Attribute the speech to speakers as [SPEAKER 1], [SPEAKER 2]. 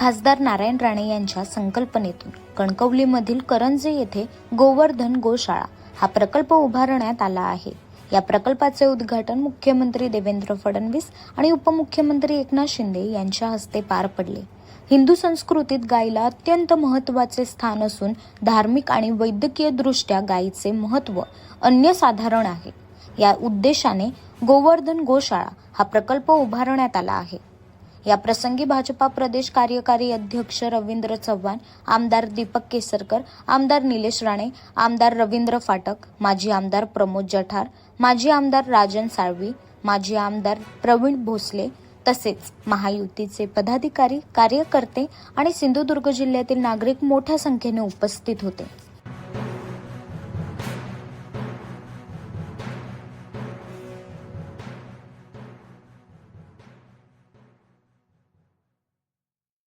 [SPEAKER 1] खासदार नारायण राणे यांच्या संकल्पनेतून कणकवलीमधील करंजे येथे गोवर्धन गोशाळा हा प्रकल्प उभारण्यात आला आहे. या प्रकल्पाचे उद्घाटन मुख्यमंत्री देवेंद्र फडणवीस आणि उपमुख्यमंत्री एकनाथ शिंदे यांच्या हस्ते पार पडले. हिंदू संस्कृतीत गायीला अत्यंत महत्त्वाचे स्थान असून धार्मिक आणि वैद्यकीय दृष्ट्या गायीचे महत्त्व अन्यसाधारण आहे. या उद्देशाने गोवर्धन गोशाळा हा प्रकल्प उभारण्यात आला आहे. या प्रसंगी भाजपा प्रदेश कार्यकारी अध्यक्ष रवींद्र चव्हाण आमदार दीपक केसरकर आमदार निलेश राणे आमदार रवींद्र फाटक माजी आमदार प्रमोद जठार माजी आमदार राजन साळवी माजी आमदार प्रवीण भोसले तसेच महायुतीचे पदाधिकारी कार्यकर्ते आणि सिंधुदुर्ग जिल्ह्यातील नागरिक मोठ्या संख्येने उपस्थित होते.